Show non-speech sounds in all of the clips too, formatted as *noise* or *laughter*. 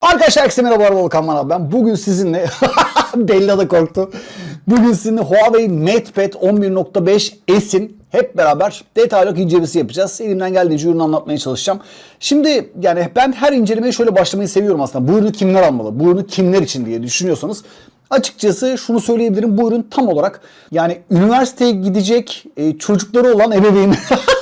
Arkadaşlar herkese merhabalar Volkan Manav ben. Bugün sizinle *laughs* Bella da korktu. Bugün sizinle Huawei MatePad 11.5 S'in hep beraber detaylı incelemesi yapacağız. Elimden geldiğince ürünü anlatmaya çalışacağım. Şimdi yani ben her incelemeye şöyle başlamayı seviyorum aslında. Bu ürünü kimler almalı? Bu ürünü kimler için diye düşünüyorsanız Açıkçası şunu söyleyebilirim. Bu ürün tam olarak yani üniversiteye gidecek e, çocukları olan ebeveyn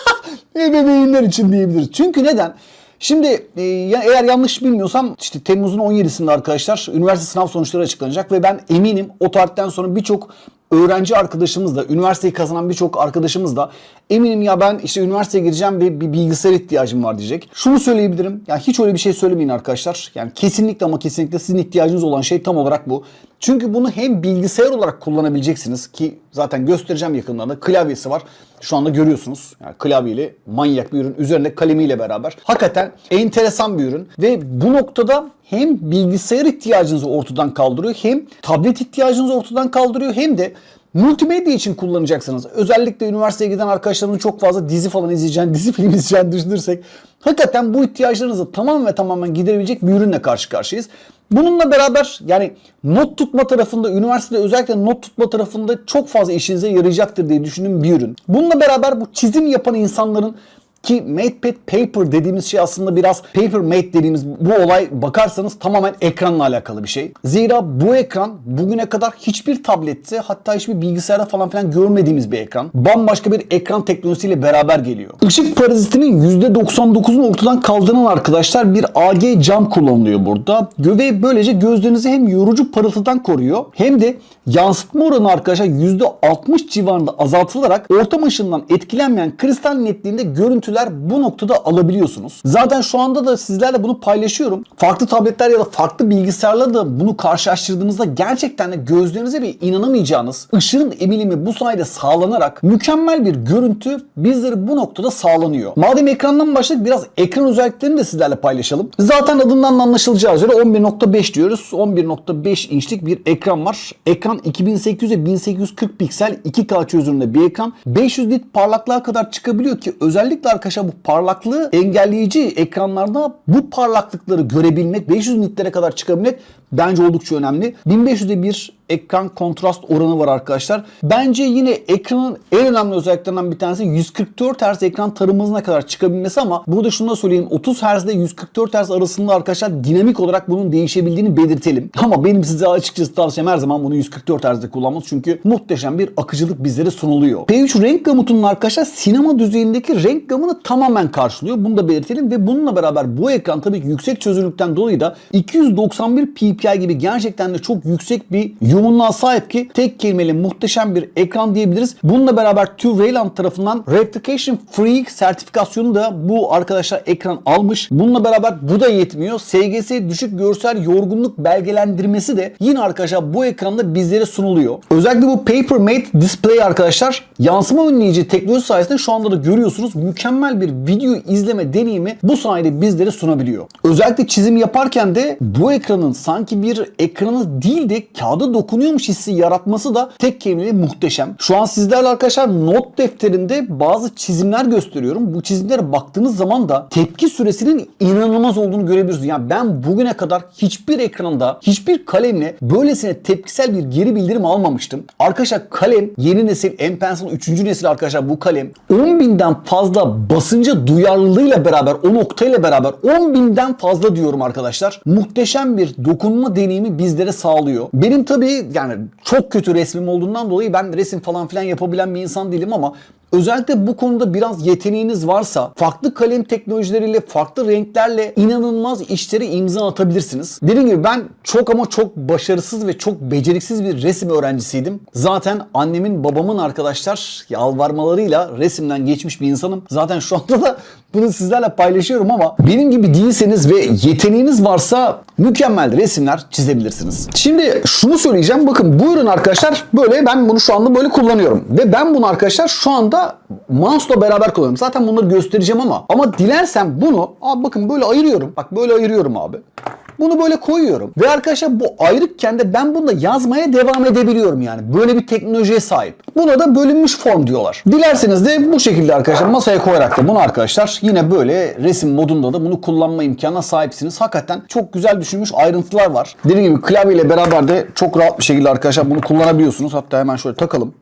*laughs* ebeveynler için diyebiliriz. Çünkü neden? Şimdi e, eğer yanlış bilmiyorsam işte Temmuz'un 17'sinde arkadaşlar üniversite sınav sonuçları açıklanacak ve ben eminim o tarihten sonra birçok öğrenci arkadaşımız da, üniversiteyi kazanan birçok arkadaşımız da eminim ya ben işte üniversiteye gireceğim ve bir bilgisayar ihtiyacım var diyecek. Şunu söyleyebilirim. Ya hiç öyle bir şey söylemeyin arkadaşlar. Yani kesinlikle ama kesinlikle sizin ihtiyacınız olan şey tam olarak bu. Çünkü bunu hem bilgisayar olarak kullanabileceksiniz ki zaten göstereceğim yakınlarda klavyesi var. Şu anda görüyorsunuz. Yani klavyeyle manyak bir ürün. Üzerinde kalemiyle beraber. Hakikaten enteresan bir ürün. Ve bu noktada hem bilgisayar ihtiyacınızı ortadan kaldırıyor hem tablet ihtiyacınızı ortadan kaldırıyor hem de multimedya için kullanacaksınız. Özellikle üniversiteye giden arkadaşlarımın çok fazla dizi falan izleyeceğini, *laughs* dizi film izleyeceğini düşünürsek hakikaten bu ihtiyaçlarınızı tamam ve tamamen giderebilecek bir ürünle karşı karşıyayız. Bununla beraber yani not tutma tarafında, üniversitede özellikle not tutma tarafında çok fazla işinize yarayacaktır diye düşündüğüm bir ürün. Bununla beraber bu çizim yapan insanların ki MatePad Paper dediğimiz şey aslında biraz Paper Mate dediğimiz bu olay bakarsanız tamamen ekranla alakalı bir şey. Zira bu ekran bugüne kadar hiçbir tablette hatta hiçbir bilgisayarda falan filan görmediğimiz bir ekran. Bambaşka bir ekran teknolojisiyle beraber geliyor. Işık parazitinin %99'unu ortadan kaldıran arkadaşlar bir AG cam kullanılıyor burada. Ve böylece gözlerinizi hem yorucu parıltıdan koruyor hem de yansıtma oranı arkadaşlar %60 civarında azaltılarak ortam ışığından etkilenmeyen kristal netliğinde görüntüler bu noktada alabiliyorsunuz. Zaten şu anda da sizlerle bunu paylaşıyorum. Farklı tabletler ya da farklı bilgisayarlarla da bunu karşılaştırdığınızda gerçekten de gözlerinize bir inanamayacağınız ışığın emilimi bu sayede sağlanarak mükemmel bir görüntü bizleri bu noktada sağlanıyor. Madem ekrandan başladık biraz ekran özelliklerini de sizlerle paylaşalım. Zaten adından da anlaşılacağı üzere 11.5 diyoruz. 11.5 inçlik bir ekran var. Ekran 2800 ve 1840 piksel 2K çözünürlüğünde bir ekran. 500 nit parlaklığa kadar çıkabiliyor ki özellikle arkadaşlar bu parlaklığı engelleyici ekranlarda bu parlaklıkları görebilmek, 500 nitlere kadar çıkabilmek bence oldukça önemli. 1500'de bir ekran kontrast oranı var arkadaşlar. Bence yine ekranın en önemli özelliklerinden bir tanesi 144 Hz ekran tarım hızına kadar çıkabilmesi ama burada şunu da söyleyeyim 30 Hz ile 144 Hz arasında arkadaşlar dinamik olarak bunun değişebildiğini belirtelim. *laughs* Ama benim size açıkçası tavsiyem her zaman bunu 144 Hz'de kullanmanız çünkü muhteşem bir akıcılık bizlere sunuluyor. P3 renk gamutunun arkadaşlar sinema düzeyindeki renk gamını tamamen karşılıyor. Bunu da belirtelim ve bununla beraber bu ekran tabii ki yüksek çözünürlükten dolayı da 291 ppi gibi gerçekten de çok yüksek bir yoğunluğa sahip ki tek kelimeyle muhteşem bir ekran diyebiliriz. Bununla beraber TÜV Rayland tarafından Replication Free sertifikasyonu da bu arkadaşlar ekran almış. Bununla beraber bu da yetmiyor. SGS düşük görsel yorgunluk belgelendirmesi de yine arkadaşlar bu ekranda bizlere sunuluyor. Özellikle bu Paper Mate Display arkadaşlar yansıma önleyici teknoloji sayesinde şu anda da görüyorsunuz mükemmel bir video izleme deneyimi bu sayede bizlere sunabiliyor. Özellikle çizim yaparken de bu ekranın sanki bir ekranı değil de kağıda dokunuyormuş hissi yaratması da tek kelimeyle muhteşem. Şu an sizlerle arkadaşlar not defterinde bazı çizimler gösteriyorum. Bu çizimlere baktığınız zaman da tepki süresinin inanılmaz olduğunu görebiliyorsunuz. Yani ben bugüne kadar hiçbir ekranda, hiçbir kalemle böylesine tepkisel bir geri bildirim almamıştım. Arkadaşlar kalem yeni nesil M Pencil 3. nesil arkadaşlar bu kalem 10.000'den fazla basınca duyarlılığıyla beraber o noktayla beraber 10.000'den fazla diyorum arkadaşlar. Muhteşem bir dokunma deneyimi bizlere sağlıyor. Benim tabii yani çok kötü resmim olduğundan dolayı ben resim falan filan yapabilen bir insan değilim ama Özellikle bu konuda biraz yeteneğiniz varsa farklı kalem teknolojileriyle, farklı renklerle inanılmaz işleri imza atabilirsiniz. Dediğim gibi ben çok ama çok başarısız ve çok beceriksiz bir resim öğrencisiydim. Zaten annemin babamın arkadaşlar yalvarmalarıyla resimden geçmiş bir insanım. Zaten şu anda da bunu sizlerle paylaşıyorum ama benim gibi değilseniz ve yeteneğiniz varsa mükemmel resimler çizebilirsiniz. Şimdi şunu söyleyeceğim. Bakın bu ürün arkadaşlar böyle ben bunu şu anda böyle kullanıyorum. Ve ben bunu arkadaşlar şu anda mouse'la beraber kullanıyorum. Zaten bunları göstereceğim ama ama dilersem bunu abi bakın böyle ayırıyorum. Bak böyle ayırıyorum abi. Bunu böyle koyuyorum. Ve arkadaşlar bu ayrıkken de ben bunda yazmaya devam edebiliyorum yani. Böyle bir teknolojiye sahip. Buna da bölünmüş form diyorlar. Dilerseniz de bu şekilde arkadaşlar masaya koyarak da bunu arkadaşlar yine böyle resim modunda da bunu kullanma imkanına sahipsiniz. Hakikaten çok güzel düşünmüş ayrıntılar var. Dediğim gibi klavye ile beraber de çok rahat bir şekilde arkadaşlar bunu kullanabiliyorsunuz. Hatta hemen şöyle takalım.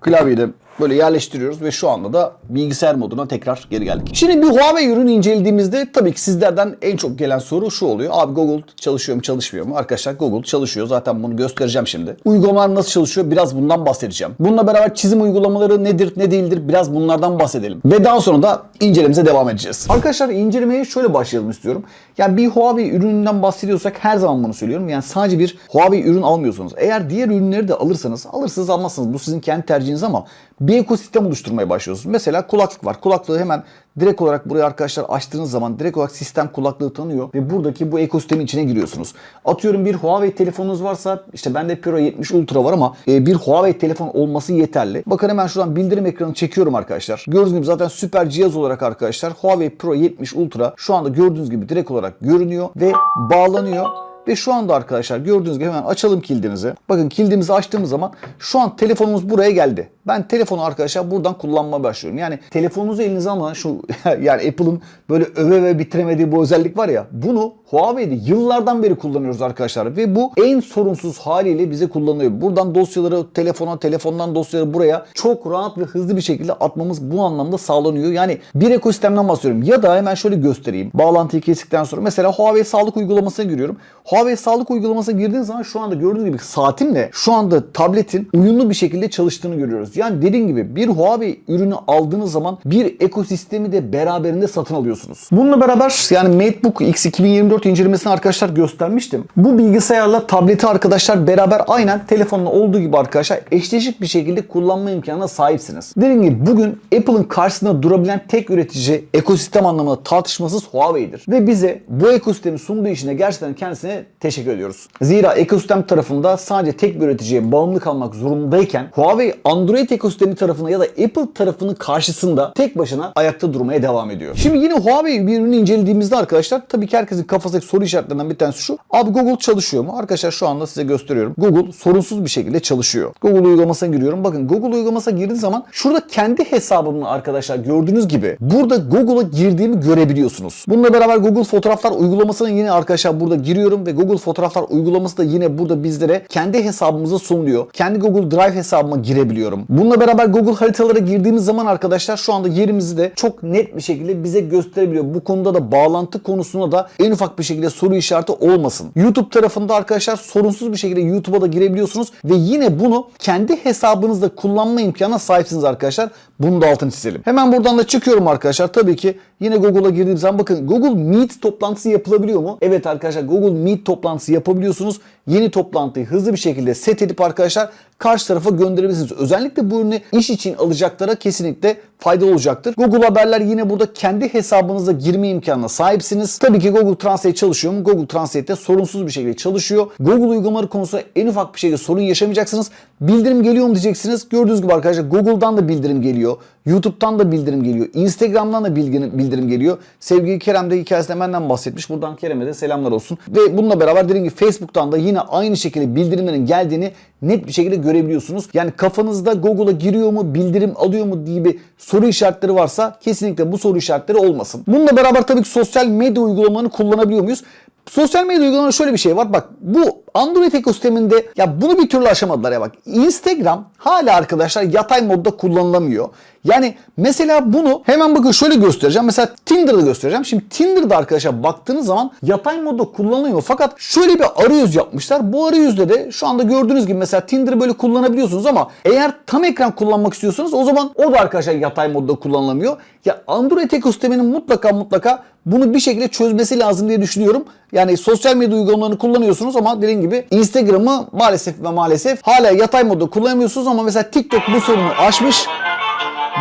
Klavyeyi de böyle yerleştiriyoruz ve şu anda da bilgisayar moduna tekrar geri geldik. Şimdi bir Huawei ürünü incelediğimizde tabii ki sizlerden en çok gelen soru şu oluyor. Abi Google çalışıyor mu çalışmıyor mu? Arkadaşlar Google çalışıyor. Zaten bunu göstereceğim şimdi. Uygulamalar nasıl çalışıyor? Biraz bundan bahsedeceğim. Bununla beraber çizim uygulamaları nedir ne değildir? Biraz bunlardan bahsedelim. Ve daha sonra da incelememize devam edeceğiz. Arkadaşlar incelemeye şöyle başlayalım istiyorum. Yani bir Huawei ürününden bahsediyorsak her zaman bunu söylüyorum. Yani sadece bir Huawei ürün almıyorsunuz. Eğer diğer ürünleri de alırsanız alırsınız almazsınız. Bu sizin kendi tercihiniz ama bir ekosistem oluşturmaya başlıyorsunuz. Mesela kulaklık var. Kulaklığı hemen direkt olarak buraya arkadaşlar açtığınız zaman direkt olarak sistem kulaklığı tanıyor ve buradaki bu ekosistemin içine giriyorsunuz. Atıyorum bir Huawei telefonunuz varsa işte bende Pro 70 Ultra var ama e, bir Huawei telefon olması yeterli. Bakın hemen şuradan bildirim ekranı çekiyorum arkadaşlar. Gördüğünüz gibi zaten süper cihaz olarak arkadaşlar Huawei Pro 70 Ultra şu anda gördüğünüz gibi direkt olarak görünüyor ve bağlanıyor. Ve şu anda arkadaşlar gördüğünüz gibi hemen açalım kilidimizi. Bakın kilidimizi açtığımız zaman şu an telefonumuz buraya geldi. Ben telefonu arkadaşlar buradan kullanmaya başlıyorum. Yani telefonunuzu elinize almadan şu *laughs* yani Apple'ın böyle öve ve bitiremediği bu özellik var ya bunu Huawei'de yıllardan beri kullanıyoruz arkadaşlar ve bu en sorunsuz haliyle bize kullanılıyor. Buradan dosyaları telefona, telefondan dosyaları buraya çok rahat ve hızlı bir şekilde atmamız bu anlamda sağlanıyor. Yani bir ekosistemden bahsediyorum. Ya da hemen şöyle göstereyim. Bağlantıyı kestikten sonra mesela Huawei sağlık uygulamasına giriyorum. Huawei sağlık uygulamasına girdiğiniz zaman şu anda gördüğünüz gibi saatimle şu anda tabletin uyumlu bir şekilde çalıştığını görüyoruz. Yani dediğim gibi bir Huawei ürünü aldığınız zaman bir ekosistemi de beraberinde satın alıyorsunuz. Bununla beraber yani MateBook X 2024 incelemesini arkadaşlar göstermiştim. Bu bilgisayarla tableti arkadaşlar beraber aynen telefonla olduğu gibi arkadaşlar eşleşik bir şekilde kullanma imkanına sahipsiniz. Dediğim gibi bugün Apple'ın karşısında durabilen tek üretici ekosistem anlamında tartışmasız Huawei'dir. Ve bize bu ekosistemi sunduğu için de gerçekten kendisine teşekkür ediyoruz. Zira ekosistem tarafında sadece tek bir üreticiye bağımlı kalmak zorundayken Huawei Android ekosistemi tarafına ya da Apple tarafının karşısında tek başına ayakta durmaya devam ediyor. Şimdi yine Huawei bir ürünü incelediğimizde arkadaşlar tabii ki herkesin kafasındaki soru işaretlerinden bir tanesi şu. Abi Google çalışıyor mu? Arkadaşlar şu anda size gösteriyorum. Google sorunsuz bir şekilde çalışıyor. Google uygulamasına giriyorum. Bakın Google uygulamasına girdiğiniz zaman şurada kendi hesabımı arkadaşlar gördüğünüz gibi burada Google'a girdiğimi görebiliyorsunuz. Bununla beraber Google Fotoğraflar uygulamasına yine arkadaşlar burada giriyorum ve Google Fotoğraflar uygulaması da yine burada bizlere kendi hesabımıza sunuluyor. Kendi Google Drive hesabıma girebiliyorum. Bununla beraber Google haritalara girdiğimiz zaman arkadaşlar şu anda yerimizi de çok net bir şekilde bize gösterebiliyor. Bu konuda da bağlantı konusunda da en ufak bir şekilde soru işareti olmasın. YouTube tarafında arkadaşlar sorunsuz bir şekilde YouTube'a da girebiliyorsunuz ve yine bunu kendi hesabınızda kullanma imkanına sahipsiniz arkadaşlar. Bunu da altını çizelim. Hemen buradan da çıkıyorum arkadaşlar. Tabii ki yine Google'a girdiğim zaman bakın Google Meet toplantısı yapılabiliyor mu? Evet arkadaşlar Google Meet toplantısı yapabiliyorsunuz. Yeni toplantıyı hızlı bir şekilde set edip arkadaşlar karşı tarafa gönderebilirsiniz. Özellikle bu ürünü iş için alacaklara kesinlikle faydalı olacaktır. Google Haberler yine burada kendi hesabınıza girme imkanına sahipsiniz. Tabii ki Google Translate çalışıyor mu? Google Translate'de sorunsuz bir şekilde çalışıyor. Google uygulamaları konusunda en ufak bir şekilde sorun yaşamayacaksınız. Bildirim geliyor mu diyeceksiniz. Gördüğünüz gibi arkadaşlar Google'dan da bildirim geliyor. YouTube'dan da bildirim geliyor. Instagram'dan da bildirim, geliyor. Sevgili Kerem de hikayesinde benden bahsetmiş. Buradan Kerem'e de selamlar olsun. Ve bununla beraber dediğim gibi Facebook'tan da yine aynı şekilde bildirimlerin geldiğini net bir şekilde görebiliyorsunuz. Yani kafanızda Google'a giriyor mu, bildirim alıyor mu bir soru işaretleri varsa kesinlikle bu soru işaretleri olmasın. Bununla beraber tabii ki sosyal medya uygulamalarını kullanabiliyor muyuz? Sosyal medya uygulamalarında şöyle bir şey var. Bak bu Android ekosisteminde ya bunu bir türlü aşamadılar ya bak. Instagram hala arkadaşlar yatay modda kullanılamıyor. Yani mesela bunu hemen bakın şöyle göstereceğim. Mesela Tinder'da göstereceğim. Şimdi Tinder'da arkadaşlar baktığınız zaman yatay modda kullanılıyor. Fakat şöyle bir arayüz yapmışlar. Bu arayüzde de şu anda gördüğünüz gibi mesela Tinder'ı böyle kullanabiliyorsunuz ama eğer tam ekran kullanmak istiyorsanız o zaman o da arkadaşlar yatay modda kullanılamıyor. Ya Android ekosisteminin mutlaka mutlaka bunu bir şekilde çözmesi lazım diye düşünüyorum. Yani sosyal medya uygulamalarını kullanıyorsunuz ama dediğim gibi Instagram'ı maalesef ve maalesef hala yatay modda kullanamıyorsunuz ama mesela TikTok bu sorunu aşmış.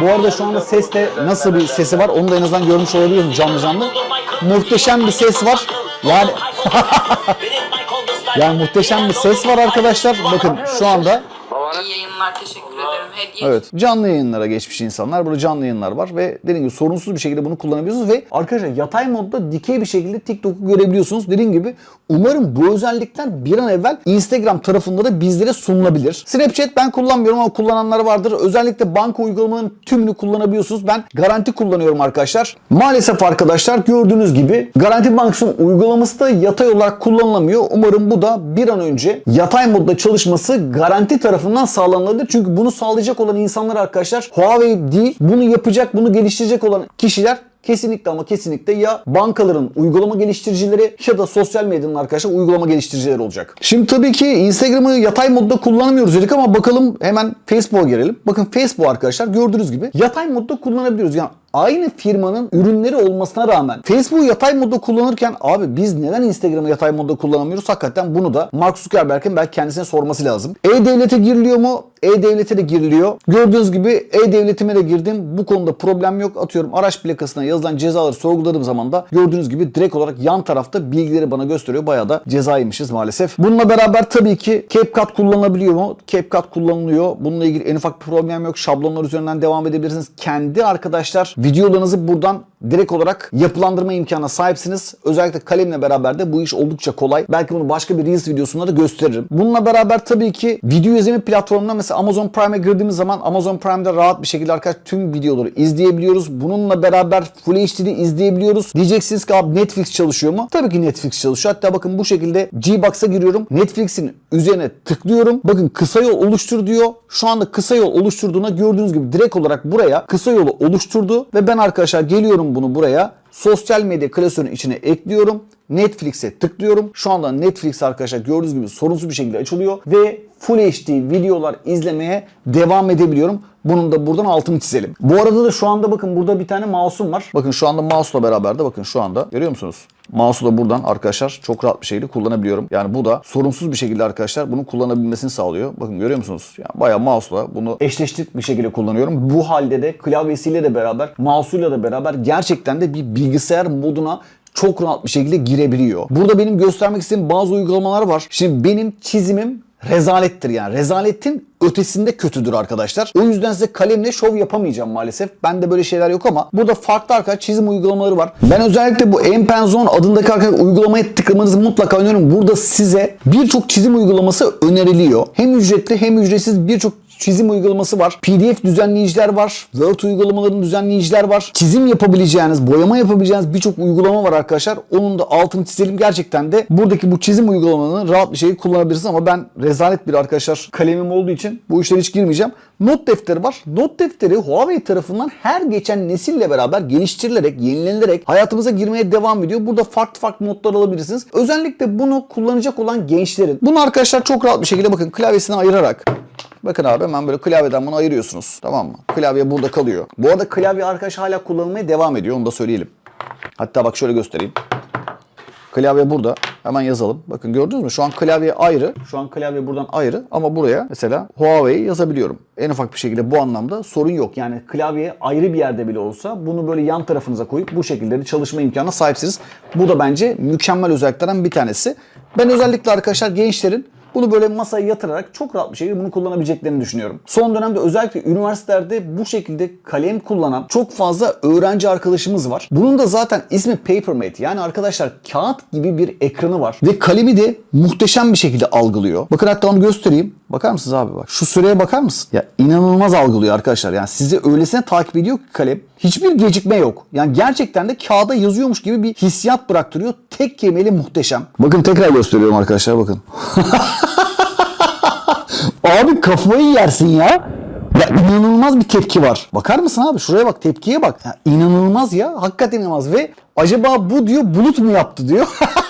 Bu arada şu anda seste nasıl bir sesi var onu da en azından görmüş olabiliyorsunuz canlı canlı. Muhteşem bir ses var. Yani *laughs* yani muhteşem bir ses var arkadaşlar. Bakın şu anda İyi yayınlar teşekkür ederim. diye. Evet. Canlı yayınlara geçmiş insanlar. Burada canlı yayınlar var ve dediğim gibi sorunsuz bir şekilde bunu kullanabiliyorsunuz ve arkadaşlar yatay modda dikey bir şekilde TikTok'u görebiliyorsunuz. Dediğim gibi umarım bu özellikler bir an evvel Instagram tarafında da bizlere sunulabilir. Snapchat ben kullanmıyorum ama kullananlar vardır. Özellikle banka uygulamalarının tümünü kullanabiliyorsunuz. Ben garanti kullanıyorum arkadaşlar. Maalesef arkadaşlar gördüğünüz gibi Garanti Bankas'ın uygulaması da yatay olarak kullanılamıyor. Umarım bu da bir an önce yatay modda çalışması garanti tarafından sağlanabilir. Çünkü bunu sağlayacak olan insanlar arkadaşlar Huawei değil. Bunu yapacak, bunu geliştirecek olan kişiler Kesinlikle ama kesinlikle ya bankaların uygulama geliştiricileri ya da sosyal medyanın arkadaşlar uygulama geliştiricileri olacak. Şimdi tabii ki Instagram'ı yatay modda kullanamıyoruz dedik ama bakalım hemen Facebook'a girelim. Bakın Facebook arkadaşlar gördüğünüz gibi yatay modda kullanabiliyoruz. Yani aynı firmanın ürünleri olmasına rağmen Facebook'u yatay modda kullanırken abi biz neden Instagram'ı yatay modda kullanamıyoruz? Hakikaten bunu da Mark Zuckerberg'in belki kendisine sorması lazım. E-Devlet'e giriliyor mu? E-Devlet'e de giriliyor. Gördüğünüz gibi E-Devlet'ime de girdim. Bu konuda problem yok. Atıyorum araç plakasına yazılan cezaları sorguladığım zaman da gördüğünüz gibi direkt olarak yan tarafta bilgileri bana gösteriyor. Bayağı da cezaymışız maalesef. Bununla beraber tabii ki CapCut kullanılabiliyor mu? CapCut kullanılıyor. Bununla ilgili en ufak bir problem yok. Şablonlar üzerinden devam edebilirsiniz. Kendi arkadaşlar videolarınızı buradan direkt olarak yapılandırma imkanına sahipsiniz. Özellikle kalemle beraber de bu iş oldukça kolay. Belki bunu başka bir Reels videosunda da gösteririm. Bununla beraber tabii ki video izleme platformuna mesela Amazon Prime'e girdiğimiz zaman Amazon Prime'de rahat bir şekilde arkadaşlar tüm videoları izleyebiliyoruz. Bununla beraber Full HD'de izleyebiliyoruz. Diyeceksiniz ki abi Netflix çalışıyor mu? Tabii ki Netflix çalışıyor. Hatta bakın bu şekilde Gbox'a giriyorum. Netflix'in üzerine tıklıyorum. Bakın kısa yol oluştur diyor. Şu anda kısa yol oluşturduğuna gördüğünüz gibi direkt olarak buraya kısa yolu oluşturdu ve ben arkadaşlar geliyorum bunu buraya sosyal medya klasörünün içine ekliyorum. Netflix'e tıklıyorum. Şu anda Netflix arkadaşlar gördüğünüz gibi sorunsuz bir şekilde açılıyor ve Full HD videolar izlemeye devam edebiliyorum. Bunun da buradan altını çizelim. Bu arada da şu anda bakın burada bir tane mouse'um var. Bakın şu anda mouse'la beraber de bakın şu anda görüyor musunuz? Mouse'u da buradan arkadaşlar çok rahat bir şekilde kullanabiliyorum. Yani bu da sorunsuz bir şekilde arkadaşlar bunu kullanabilmesini sağlıyor. Bakın görüyor musunuz? Yani bayağı mouse'la bunu eşleştirip bir şekilde kullanıyorum. Bu halde de klavyesiyle de beraber, mouse'uyla da beraber gerçekten de bir bilgisayar moduna çok rahat bir şekilde girebiliyor. Burada benim göstermek istediğim bazı uygulamalar var. Şimdi benim çizimim rezalettir yani. Rezaletin ötesinde kötüdür arkadaşlar. O yüzden size kalemle şov yapamayacağım maalesef. Bende böyle şeyler yok ama burada farklı arkadaşlar çizim uygulamaları var. Ben özellikle bu Empenzone adındaki arkadaşlar uygulamaya tıklamanızı mutlaka öneriyorum. Burada size birçok çizim uygulaması öneriliyor. Hem ücretli hem ücretsiz birçok çizim uygulaması var. PDF düzenleyiciler var. Word uygulamalarının düzenleyiciler var. Çizim yapabileceğiniz, boyama yapabileceğiniz birçok uygulama var arkadaşlar. Onun da altını çizelim. Gerçekten de buradaki bu çizim uygulamalarını rahat bir şekilde kullanabilirsiniz ama ben rezalet bir arkadaşlar kalemim olduğu için bu işlere hiç girmeyeceğim. Not defteri var. Not defteri Huawei tarafından her geçen nesille beraber geliştirilerek, yenilenilerek hayatımıza girmeye devam ediyor. Burada farklı farklı notlar alabilirsiniz. Özellikle bunu kullanacak olan gençlerin. Bunu arkadaşlar çok rahat bir şekilde bakın klavyesine ayırarak Bakın abi hemen böyle klavyeden bunu ayırıyorsunuz. Tamam mı? Klavye burada kalıyor. Bu arada klavye arkadaş hala kullanılmaya devam ediyor. Onu da söyleyelim. Hatta bak şöyle göstereyim. Klavye burada. Hemen yazalım. Bakın gördünüz mü? Şu an klavye ayrı. Şu an klavye buradan ayrı. Ama buraya mesela Huawei yazabiliyorum. En ufak bir şekilde bu anlamda sorun yok. Yani klavye ayrı bir yerde bile olsa bunu böyle yan tarafınıza koyup bu şekilde de çalışma imkanına sahipsiniz. Bu da bence mükemmel özelliklerden bir tanesi. Ben özellikle arkadaşlar gençlerin bunu böyle masaya yatırarak çok rahat bir şekilde bunu kullanabileceklerini düşünüyorum. Son dönemde özellikle üniversitelerde bu şekilde kalem kullanan çok fazla öğrenci arkadaşımız var. Bunun da zaten ismi Papermate. Yani arkadaşlar kağıt gibi bir ekranı var. Ve kalemi de muhteşem bir şekilde algılıyor. Bakın hatta onu göstereyim. Bakar mısınız abi bak. Şu süreye bakar mısın? Ya inanılmaz algılıyor arkadaşlar. Yani sizi öylesine takip ediyor ki kalem. Hiçbir gecikme yok. Yani gerçekten de kağıda yazıyormuş gibi bir hissiyat bıraktırıyor. Tek kelimeyle muhteşem. Bakın tekrar gösteriyorum arkadaşlar bakın. *laughs* Abi kafayı yersin ya. Ya inanılmaz bir tepki var. Bakar mısın abi? Şuraya bak tepkiye bak. Ya inanılmaz ya. Hakikaten inanılmaz. Ve acaba bu diyor bulut mu yaptı diyor. *laughs*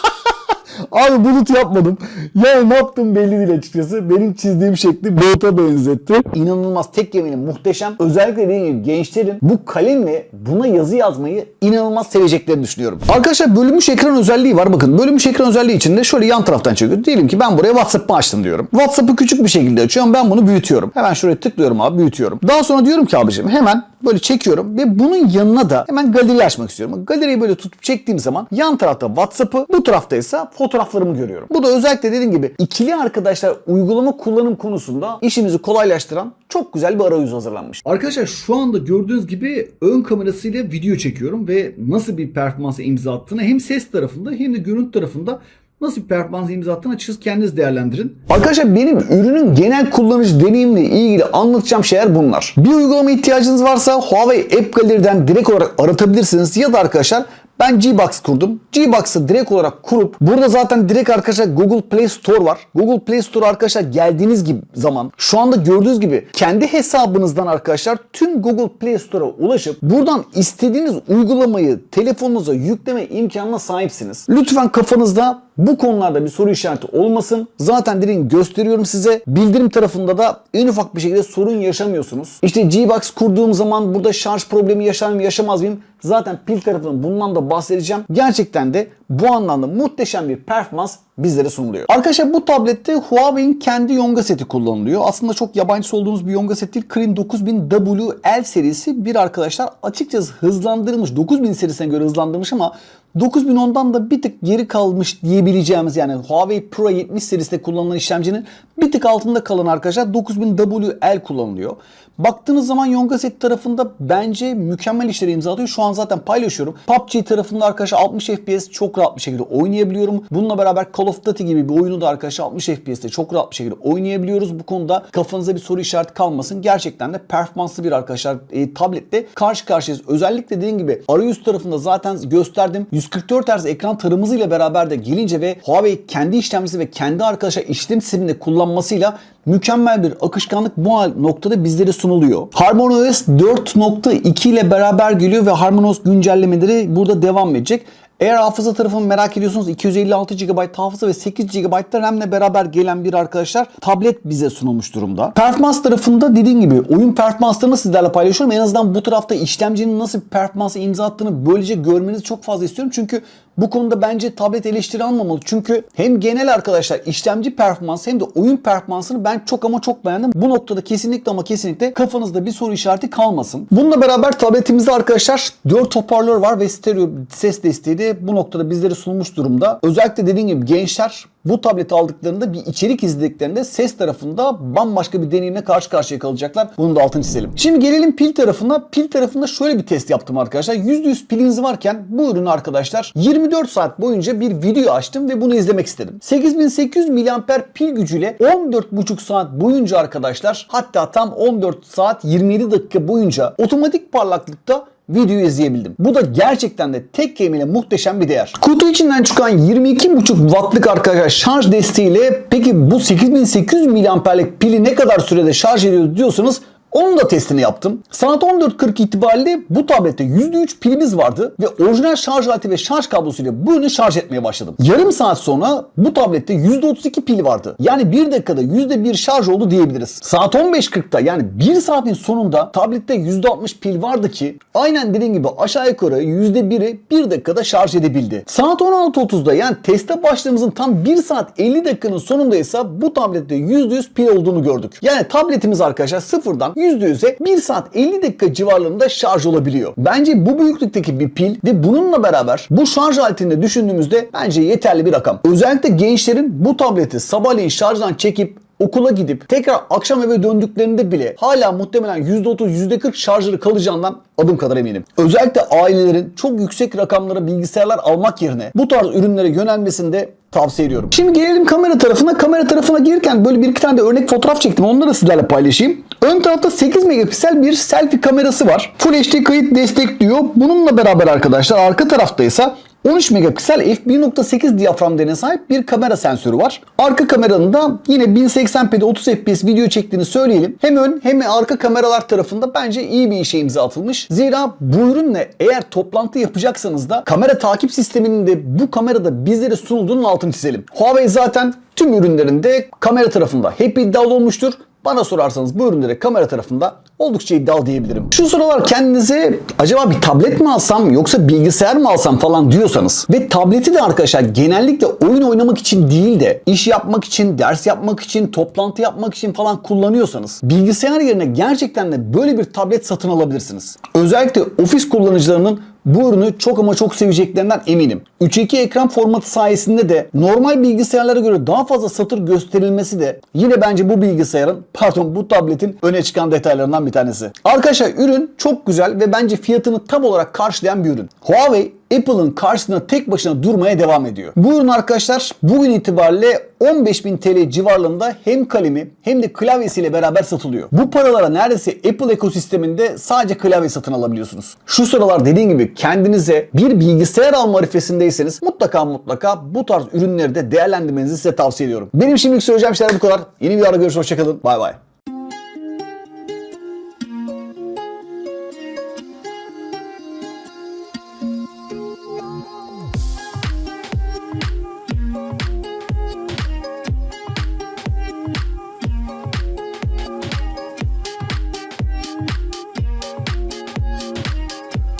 Abi bulut yapmadım. Ya ne yaptım belli değil açıkçası. Benim çizdiğim şekli buluta benzetti. İnanılmaz tek yemeği muhteşem. Özellikle dediğim gibi gençlerin bu kalemle buna yazı yazmayı inanılmaz seveceklerini düşünüyorum. Arkadaşlar bölünmüş ekran özelliği var. Bakın bölünmüş ekran özelliği içinde şöyle yan taraftan çekiyorum. Diyelim ki ben buraya WhatsApp'ı açtım diyorum. WhatsApp'ı küçük bir şekilde açıyorum. Ben bunu büyütüyorum. Hemen şuraya tıklıyorum abi büyütüyorum. Daha sonra diyorum ki abicim hemen böyle çekiyorum ve bunun yanına da hemen galeri açmak istiyorum. Galeriyi böyle tutup çektiğim zaman yan tarafta WhatsApp'ı bu tarafta ise fotoğraflarımı görüyorum. Bu da özellikle dediğim gibi ikili arkadaşlar uygulama kullanım konusunda işimizi kolaylaştıran çok güzel bir arayüz hazırlanmış. Arkadaşlar şu anda gördüğünüz gibi ön kamerasıyla video çekiyorum ve nasıl bir performansa imza attığını hem ses tarafında hem de görüntü tarafında nasıl bir performansa imza attığını açıkçası kendiniz değerlendirin. Arkadaşlar benim ürünün genel kullanıcı deneyimle ilgili anlatacağım şeyler bunlar. Bir uygulama ihtiyacınız varsa Huawei App Gallery'den direkt olarak aratabilirsiniz ya da arkadaşlar ben Gbox kurdum. Gbox'ı direkt olarak kurup burada zaten direkt arkadaşlar Google Play Store var. Google Play Store arkadaşlar geldiğiniz gibi zaman şu anda gördüğünüz gibi kendi hesabınızdan arkadaşlar tüm Google Play Store'a ulaşıp buradan istediğiniz uygulamayı telefonunuza yükleme imkanına sahipsiniz. Lütfen kafanızda bu konularda bir soru işareti olmasın. Zaten dediğim gösteriyorum size. Bildirim tarafında da en ufak bir şekilde sorun yaşamıyorsunuz. İşte Gbox kurduğum zaman burada şarj problemi yaşar mı yaşamaz mıyım? Zaten pil tarafından bundan da bahsedeceğim. Gerçekten de bu anlamda muhteşem bir performans bizlere sunuluyor. Arkadaşlar bu tablette Huawei'in kendi Yonga seti kullanılıyor. Aslında çok yabancısı olduğumuz bir Yonga set değil. Kirin 9000WL serisi bir arkadaşlar açıkçası hızlandırılmış. 9000 serisine göre hızlandırılmış ama 9010'dan da bir tık geri kalmış diyebileceğimiz yani Huawei Pro 70 serisinde kullanılan işlemcinin bir tık altında kalan arkadaşlar 9000WL kullanılıyor. Baktığınız zaman Yonga Set tarafında bence mükemmel işleri imza atıyor. Şu an zaten paylaşıyorum. PUBG tarafında arkadaşlar 60 FPS çok rahat bir şekilde oynayabiliyorum. Bununla beraber Call of Duty gibi bir oyunu da arkadaşlar 60 FPS'te çok rahat bir şekilde oynayabiliyoruz. Bu konuda kafanıza bir soru işareti kalmasın. Gerçekten de performanslı bir arkadaşlar e, tablette karşı karşıyayız. Özellikle dediğim gibi arayüz tarafında zaten gösterdim. 144 Hz ekran tarımızı ile beraber de gelince ve Huawei kendi işlemcisi ve kendi arkadaşlar işlem sisteminde kullanmasıyla mükemmel bir akışkanlık bu noktada bizlere sunuluyor. HarmonyOS 4.2 ile beraber geliyor ve HarmonyOS güncellemeleri burada devam edecek. Eğer hafıza tarafını merak ediyorsanız 256 GB hafıza ve 8 GB da RAM ile beraber gelen bir arkadaşlar tablet bize sunulmuş durumda. Performans tarafında dediğim gibi oyun performanslarını sizlerle paylaşıyorum. En azından bu tarafta işlemcinin nasıl bir performansa imza attığını böylece görmenizi çok fazla istiyorum. Çünkü bu konuda bence tablet eleştiri almamalı. Çünkü hem genel arkadaşlar işlemci performansı hem de oyun performansını ben çok ama çok beğendim. Bu noktada kesinlikle ama kesinlikle kafanızda bir soru işareti kalmasın. Bununla beraber tabletimizde arkadaşlar 4 hoparlör var ve stereo ses desteği de bu noktada bizlere sunulmuş durumda. Özellikle dediğim gibi gençler bu tableti aldıklarında bir içerik izlediklerinde ses tarafında bambaşka bir deneyimle karşı karşıya kalacaklar. Bunu da altını çizelim. Şimdi gelelim pil tarafına. Pil tarafında şöyle bir test yaptım arkadaşlar. %100 piliniz varken bu ürünü arkadaşlar 24 saat boyunca bir video açtım ve bunu izlemek istedim. 8800 mAh pil gücüyle 14,5 saat boyunca arkadaşlar hatta tam 14 saat 27 dakika boyunca otomatik parlaklıkta videoyu izleyebildim. Bu da gerçekten de tek kelimeyle muhteşem bir değer. Kutu içinden çıkan 22,5 wattlık arkadaşlar şarj desteğiyle peki bu 8800 mAh'lik pili ne kadar sürede şarj ediyor diyorsanız onun da testini yaptım. Saat 14.40 itibariyle bu tablette %3 pilimiz vardı ve orijinal şarj aleti ve şarj kablosuyla bu ürünü şarj etmeye başladım. Yarım saat sonra bu tablette %32 pil vardı. Yani 1 dakikada %1 şarj oldu diyebiliriz. Saat 15.40'da yani 1 saatin sonunda tablette %60 pil vardı ki aynen dediğim gibi aşağı yukarı %1'i 1 dakikada şarj edebildi. Saat 16.30'da yani teste başladığımızın tam 1 saat 50 dakikanın sonunda ise bu tablette %100 pil olduğunu gördük. Yani tabletimiz arkadaşlar sıfırdan %100'e 1 saat 50 dakika civarlarında şarj olabiliyor. Bence bu büyüklükteki bir pil ve bununla beraber bu şarj aletini düşündüğümüzde bence yeterli bir rakam. Özellikle gençlerin bu tableti sabahleyin şarjdan çekip okula gidip tekrar akşam eve döndüklerinde bile hala muhtemelen %30 %40 şarjları kalacağından adım kadar eminim. Özellikle ailelerin çok yüksek rakamlara bilgisayarlar almak yerine bu tarz ürünlere yönelmesini de tavsiye ediyorum. Şimdi gelelim kamera tarafına. Kamera tarafına gelirken böyle bir iki tane de örnek fotoğraf çektim. Onları da sizlerle paylaşayım. Ön tarafta 8 megapiksel bir selfie kamerası var. Full HD kayıt destekliyor. Bununla beraber arkadaşlar arka tarafta ise 13 megapiksel f1.8 diyafram değerine sahip bir kamera sensörü var. Arka kameranın da yine 1080p'de 30 fps video çektiğini söyleyelim. Hem ön hem de arka kameralar tarafında bence iyi bir işe imza atılmış. Zira bu ürünle eğer toplantı yapacaksanız da kamera takip sisteminin de bu kamerada bizlere sunulduğunun altını çizelim. Huawei zaten tüm ürünlerinde kamera tarafında hep iddialı olmuştur. Bana sorarsanız bu ürünlere kamera tarafında oldukça iddialı diyebilirim. Şu sıralar kendinize acaba bir tablet mi alsam yoksa bilgisayar mı alsam falan diyorsanız ve tableti de arkadaşlar genellikle oyun oynamak için değil de iş yapmak için, ders yapmak için, toplantı yapmak için falan kullanıyorsanız bilgisayar yerine gerçekten de böyle bir tablet satın alabilirsiniz. Özellikle ofis kullanıcılarının bu ürünü çok ama çok seveceklerinden eminim. 3.2 ekran formatı sayesinde de normal bilgisayarlara göre daha fazla satır gösterilmesi de yine bence bu bilgisayarın pardon bu tabletin öne çıkan detaylarından bir tanesi. Arkadaşlar ürün çok güzel ve bence fiyatını tam olarak karşılayan bir ürün. Huawei Apple'ın karşısında tek başına durmaya devam ediyor. Bu ürün arkadaşlar bugün itibariyle 15.000 TL civarlarında hem kalemi hem de klavyesiyle beraber satılıyor. Bu paralara neredeyse Apple ekosisteminde sadece klavye satın alabiliyorsunuz. Şu sıralar dediğim gibi kendinize bir bilgisayar alma arifesindeyseniz mutlaka mutlaka bu tarz ürünleri de değerlendirmenizi size tavsiye ediyorum. Benim şimdilik söyleyeceğim şeyler bu kadar. Yeni videoda görüşürüz. Hoşçakalın. Bay bay.